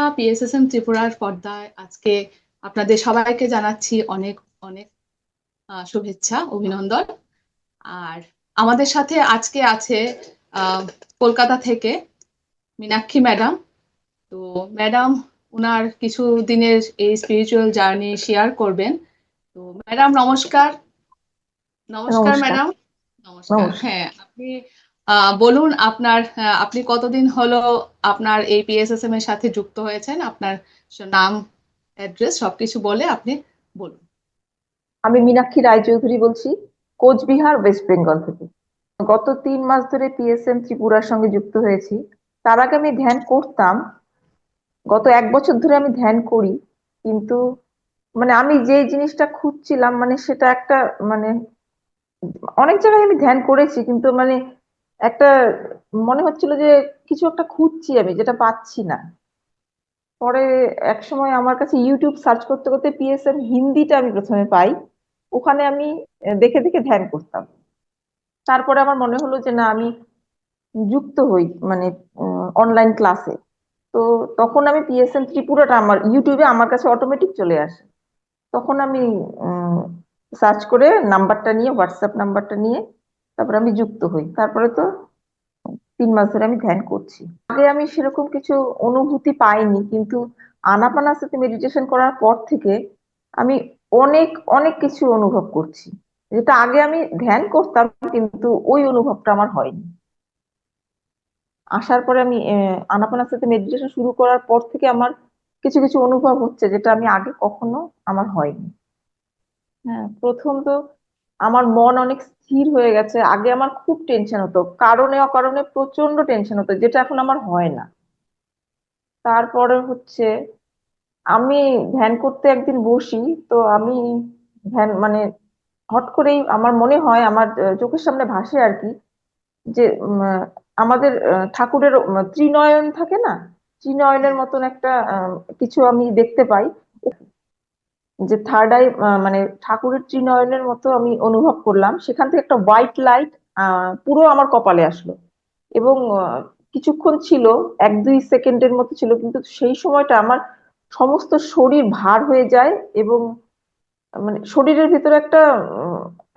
কথা পিএসএসএম ত্রিপুরার পর্দায় আজকে আপনাদের সবাইকে জানাচ্ছি অনেক অনেক শুভেচ্ছা অভিনন্দন। আর আমাদের সাথে আজকে আছে কলকাতা থেকে মীনাক্ষী ম্যাডাম। তো ম্যাডাম ওনার কিছু দিনের এই স্পিরিচুয়াল জার্নি শেয়ার করবেন। তো ম্যাডাম নমস্কার। নমস্কার। ম্যাডাম। নমস্কার। হ্যাঁ আপনি বলুন আপনার আপনি কতদিন হলো আপনার এই পিএসএসএম এর সাথে যুক্ত হয়েছেন? আপনার নাম অ্যাড্রেস সবকিছু বলে আপনি বলুন। আমি মীনাক্ষী রায়চৌধুরী বলছি, কোচবিহার ওয়েস্ট বেঙ্গল থেকে। গত তিন মাস ধরে পিএসএম ত্রিপুরার সঙ্গে যুক্ত হয়েছি। তার আগে আমি ধ্যান করতাম, গত এক বছর ধরে আমি ধ্যান করি, কিন্তু মানে আমি যে জিনিসটা খুঁজছিলাম মানে সেটা একটা মানে অনেক জায়গায় আমি ধ্যান করেছি, কিন্তু মানে একটা মনে হচ্ছিল যে কিছু একটা খুঁজছি আমি, যেটা পাচ্ছি না। পরে এক সময় আমার কাছে ইউটিউব সার্চ করতে করতে পিএসএম হিন্দিটা আমি প্রথমে পাই, ওখানে আমি দেখে দেখে ধ্যান করতাম। তারপরে আমার মনে হলো যে না, আমি যুক্ত হই মানে অনলাইন ক্লাসে তো তখন আমি পিএসএম ত্রিপুরাটা আমার ইউটিউবে আমার কাছে অটোমেটিক চলে আসে। তখন আমি সার্চ করে নাম্বারটা নিয়ে হোয়াটসঅ্যাপ নাম্বারটা নিয়ে তারপরে আমি যুক্ত হই। তারপরে তো তিন মাস ধরে আমি ধ্যান করছি। আগে আমি সেরকম কিছু অনুভূতি পাইনি, কিন্তু আনাপানাসতি মেডিটেশন করার পর থেকে আমি অনেক অনেক কিছু অনুভব করছি। যেটা আগে আমি ধ্যান করতাম, কিন্তু ওই অনুভবটা আমার হয়নি। আসার পরে আমি আনাপানাসতি মেডিটেশন শুরু করার পর থেকে আমার কিছু কিছু অনুভব হচ্ছে, যেটা আমি আগে কখনো আমার হয়নি। হ্যাঁ প্রথম তো আমার মন অনেক স্থির হয়ে গেছে। আগে আমার খুব টেনশন হতো। কারণে, অকারণে প্রচণ্ড টেনশন হতো, যেটা এখন আমার হয় না। তারপরে হচ্ছে, আমি ধ্যান করতে একদিন বসি, তো আমি ধ্যান মানে হট করেই আমার মনে হয়, আমার চোখের সামনে ভাসে আর কি, যে আমাদের ঠাকুরের ত্রিনয়ন থাকে না? ত্রিনয়নের মতন একটা কিছু আমি দেখতে পাই। যে থার্ড আই মানে ঠাকুরের ত্রিনয়নের মতো আমি অনুভব করলাম। সেখান থেকে একটা হোয়াইট লাইট পুরো আমার কপালে আসলো। এবং কিছুক্ষণ ছিল, এক দুই সেকেন্ডের মতো ছিল, কিন্তু সেই সময়টা আমার সমস্ত শরীর ভার হয়ে যায় এবং মানে শরীরের ভিতরে একটা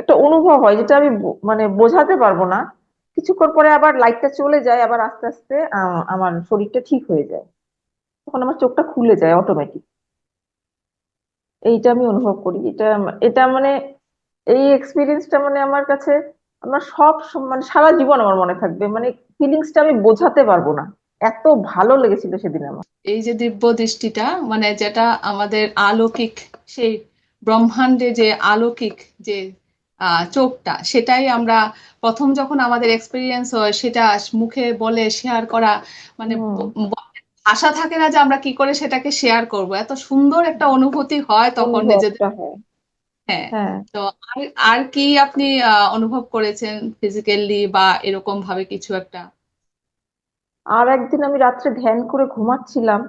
একটা অনুভব হয় যেটা আমি মানে বোঝাতে পারব না। কিছুক্ষণ পরে আবার লাইটটা চলে যায়, আবার আস্তে আস্তে আমার শরীরটা ঠিক হয়ে যায়। তখন আমার চোখটা খুলে যায় অটোমেটিক এইটা আমি অনুভব করি। এটা এটা মানে এই এক্সপিরিয়েন্সটা মানে আমার কাছে আমার সব মানে সারা জীবন আমার মনে থাকবে। মানে ফিলিংসটা আমি বোঝাতে পারব না। এত ভালো লেগেছিল সেদিন আমার। এই যে দিব্য দৃষ্টিটা মানে যেটা আমাদের আলৌকিক সেই ব্রহ্মাণ্ডে যে আলৌকিক যে আহ, চোখটা সেটাই আমরা প্রথম যখন আমাদের এক্সপিরিয়েন্স হয় সেটা মুখে বলে শেয়ার করা মানে আশা থাকে না যে আমরা কি করে সেটাকে শেয়ার করব। এত সুন্দর একটা অনুভূতি হয় তখন নিজেদের। হ্যাঁ। হ্যাঁ তো আর আর কি আপনি অনুভব করেছেন ফিজিক্যালি বা এরকম ভাবে কিছু একটা? আর একদিন আমি রাত্রে ধ্যান করে ঘুমাচ্ছিলাম।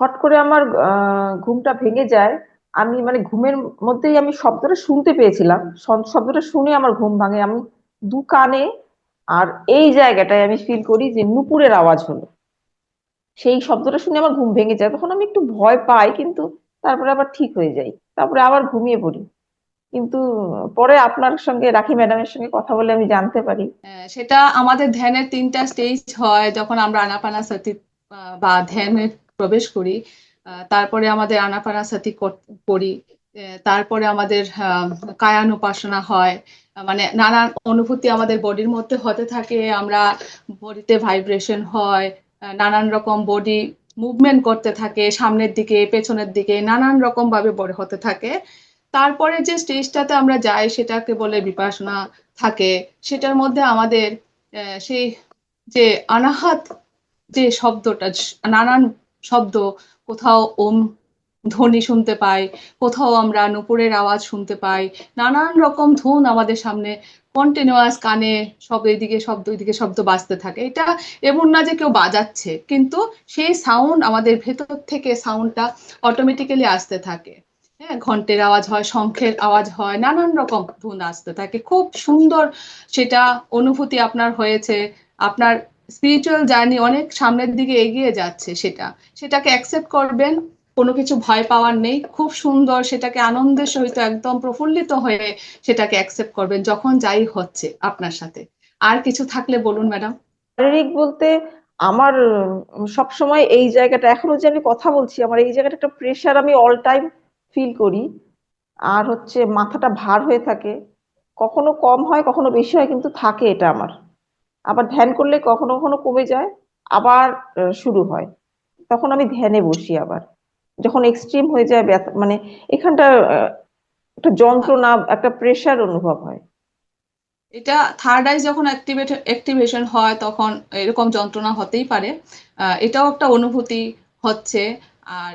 হট করে আমার ঘুমটা ভেঙে যায়। আমি মানে ঘুমের মধ্যেই আমি শব্দটা শুনতে পেয়েছিলাম। শব্দটা শুনে আমার ঘুম ভাঙে। আমি দু কানে আর এই জায়গাটায় আমি ফিল করি যে নুপুরের আওয়াজ হলো। সেই শব্দটা শুনে আমার ঘুম ভেঙে যায়। তখন আমি একটু ভয় পাই কিন্তু তারপরে আবার ঠিক হয়ে যাই তারপরে আবার ঘুমিয়ে পড়ি। কিন্তু পরে আপনার সঙ্গে রাখি ম্যাডামের সঙ্গে কথা বলে আমি জানতে পারি। সেটা আমাদের ধ্যানের তিনটা স্টেজ হয়। যখন আমরা আনাপানাসতি আহ, বা ধ্যানে প্রবেশ করি তারপরে আমাদের আনাপানাসতি কর- করি তারপরে আমাদের কায়ানুপাসনা হয়। মানে নানান অনুভূতি আমাদের বডির মধ্যে হতে থাকে। আমরা বডিতে ভাইব্রেশন হয়। নানান রকম বডি মুভমেন্ট করতে থাকে, সামনের দিকে, পেছনের দিকে, নানান রকম ভাবে বড় হতে থাকে। তারপরে যে স্টেজটাতে আমরা যাই, সেটাকে বলে বিপাসনা থাকে। সেটার মধ্যে আমাদের সেই যে আনাহাত যে শব্দটা, নানান শব্দ, কোথাও ওম ধ্বনি শুনতে পাই, কোথাও আমরা নুপুরের আওয়াজ শুনতে পাই, নানান রকম ধুন আমাদের সামনে কন্টিনিউয়াস কানে শব্দ এদিকে শব্দ এদিকে শব্দ বাজতে থাকে। এটা এমন না যে কেউ বাজাচ্ছে, কিন্তু সেই সাউন্ড আমাদের ভেতর থেকে সাউন্ডটা অটোমেটিক্যালি আসতে থাকে। হ্যাঁ ঘন্টের আওয়াজ হয়, শঙ্খের আওয়াজ হয়, নানান রকম ধুন আসতে থাকে। খুব সুন্দর সেটা অনুভূতি আপনার হয়েছে। আপনার স্পিরিচুয়াল জার্নি অনেক সামনের দিকে এগিয়ে যাচ্ছে সেটা। সেটাকে অ্যাকসেপ্ট করবেন কোনো কিছু ভয় পাওয়ার নেই। খুব সুন্দর সেটাকে আনন্দের সহিত একদম প্রফুল্লিত হয়ে সেটাকে অ্যাকসেপ্ট করবেন যখন যাই হচ্ছে আপনার সাথে। আর কিছু থাকলে বলুন ম্যাডাম। শারীরিক বলতে আমার সব সময় এই জায়গাটা, এখনও যে আমি কথা বলছি, আমার এই জায়গাটা একটা প্রেশার আমি অল টাইম ফিল করি। আর হচ্ছে মাথাটা ভার হয়ে থাকে। কখনো কম হয়, কখনো বেশি হয়, কিন্তু থাকে এটা আমার। আবার ধ্যান করলে কখনো কখনো কমে যায়, আবার শুরু হয়। তখন আমি ধ্যানে বসি আবার। যখন এক্সট্রিম হয়ে যায়, ব্যথা মানে এখানটা একটা যন্ত্রণা, একটা প্রেশার অনুভব হয়। এটা থার্ড আই যখন অ্যাক্টিভেট অ্যাক্টিভেশন হয়, তখন এরকম যন্ত্রণা হতেই পারে। এটাও একটা অনুভূতি হচ্ছে। আর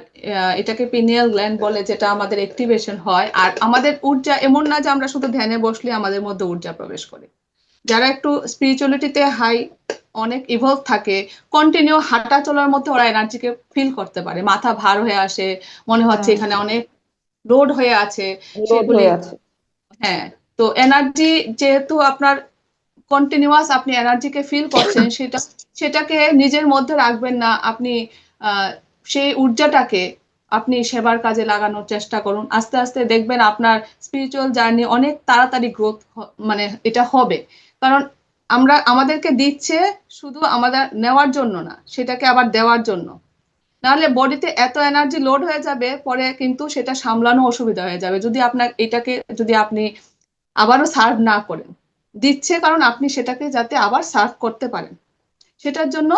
এটাকে পিনিয়াল গ্ল্যান্ড বলে, যেটা আমাদের অ্যাক্টিভেশন হয়। আর আমাদের ঊর্জা এমন না যে আমরা শুধু ধ্যানে বসলে আমাদের মধ্যে ঊর্জা প্রবেশ করে। যারা একটু স্পিরিচুয়ালিটিতে হাই অনেক ইভলভ থাকে কন্টিনিউ হাঁটা চলার মধ্যে ওরা এনার্জিকে ফিল করতে পারে। মাথা ভার হয়ে আসে মনে হচ্ছে হ্যাঁ। এখানে অনেক লোড হয়ে আছে। সেগুলি আছে। হ্যাঁ তো এনার্জি যেহেতু আপনার কন্টিনিউয়াস আপনি এনার্জিকে ফিল করছেন সেটা সেটাকে নিজের মধ্যে রাখবেন না। আপনি আহ, সেই ঊর্জাটাকে আপনি সেবার কাজে লাগানোর চেষ্টা করুন। আস্তে আস্তে দেখবেন আপনার স্পিরিচুয়াল জার্নি অনেক তাড়াতাড়ি গ্রোথ মানে এটা হবে। কারণ আমরা আমাদেরকে দিচ্ছে শুধু আমাদের নেওয়ার জন্য না, সেটাকে আবার দেওয়ার জন্য। নাহলে বডিতে এত এনার্জি লোড হয়ে যাবে, পরে কিন্তু সেটা সামলানো অসুবিধা হয়ে যাবে। যদি আপনার এটাকে যদি আপনি আবারও সার্ভ না করেন, দিচ্ছে কারণ আপনি সেটাকে যাতে আবার সার্ভ করতে পারেন। সেটার জন্য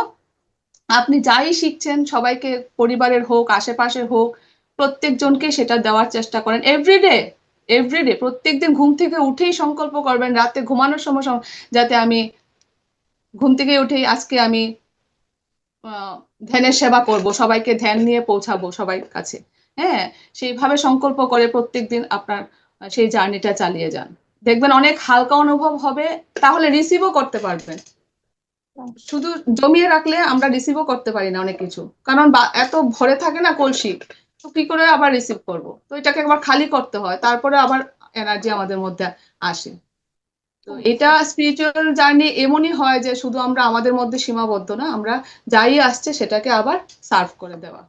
আপনি যাই শিখছেন, সবাইকে পরিবারের হোক, আশেপাশের হোক, প্রত্যেকজনকে সেটা দেওয়ার চেষ্টা করেন। এভরিডে এভরিডে প্রত্যেকদিন ঘুম থেকে উঠেই সংকল্প করবেন, রাতে ঘুমানোর সময় যাতে আমি ঘুম থেকে উঠেই আজকে আমি ধ্যানের সেবা করব, সবাইকে ধ্যান নিয়ে পৌঁছাবো সবাই কাছে। হ্যাঁ সেইভাবে সংকল্প করে প্রত্যেকদিন আপনার সেই জার্নিটা চালিয়ে যান। দেখবেন অনেক হালকা অনুভব হবে, তাহলে রিসিভও করতে পারবেন। শুধু জমিয়ে রাখলে আমরা রিসিভও করতে পারি না অনেক কিছু। কারণ এত ভরে থাকে না কলসি। তো কি করে আবার রিসিভ করব? তো এটাকে একবার খালি করতে হয় তারপরে আবার এনার্জি আমাদের মধ্যে আসে। তো এটা স্পিরিচুয়াল জার্নি এমনই হয় যে শুধু আমরা আমাদের মধ্যে সীমাবদ্ধ না আমরা যাই আসছে সেটাকে আবার সার্ভ করে দেওয়া।